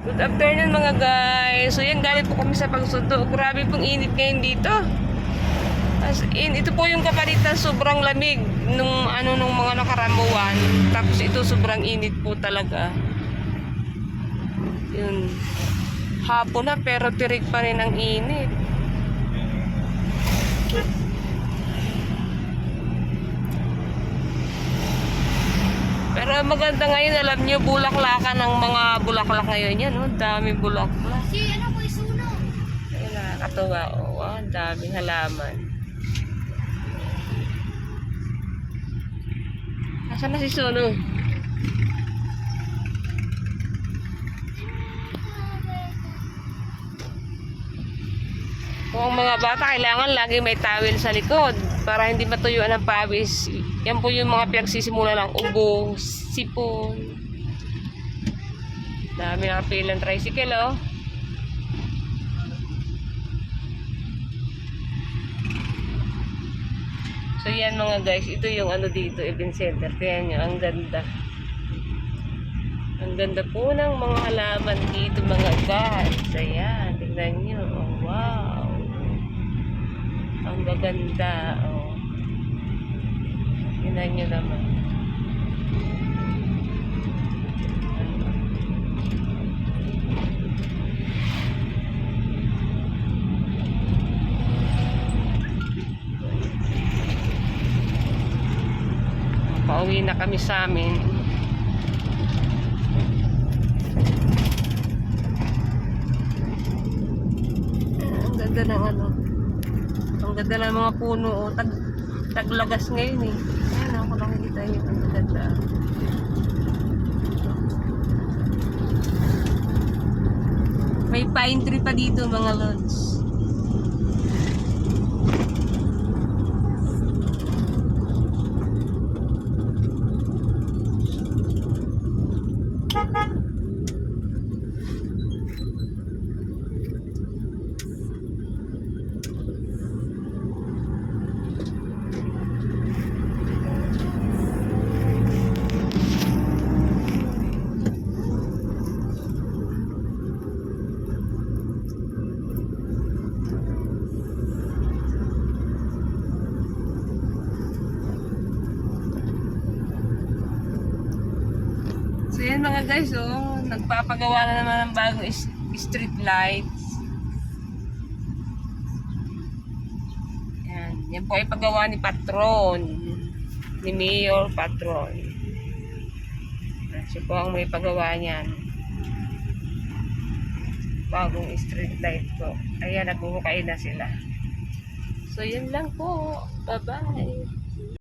Good afternoon mga guys. So yan, galing po kami sa pagsundo. Grabe pong init ngayon dito. As in, ito po yung kapalitan sobrang lamig nung ano nung mga nakaramuan. Tapos ito sobrang init po talaga. Yun. Hapon na pero tirik pa rin ang init. Pero ang maganda ngayon, alam nyo, bulaklakan ng mga bulaklak ngayon yan. Oh, dami bulaklak. Si ano ko isuno? Ayun, nakakatuwa. Oh, wow, ang daming halaman. Nasaan na si Sono? Kung mga bata, kailangan lagi may towel sa likod para hindi matuyuan ng pawis. Yan po yung mga pinagsisimula ng ubo, sipon. Dami nakapilang tricycle, oh. So yan mga guys, ito yung ano dito, event center. Kaya nyo, ang ganda. Ang ganda po ng mga halaman dito mga guys. Ayan, tingnan nyo. Oh, wow. Ang maganda. Oh. Tingnan nyo naman. Pauwi na kami sa amin. Ang ganda ng ano. Ganda ng mga puno. oh. Tag, taglagas ngayon eh. Ayan ako nakikita yun. Ang ganda. May pine tree pa dito mga lods. So yan mga guys, oh, nagpapagawa na naman ng bagong street lights. Yan, yan po ay paggawa ni Patron, ni Mayor Patron. Yan, Siya po ang may pagawa niyan. Bagong street light po. Ayan, nagbuhukay na sila. So, yun lang po. Bye-bye.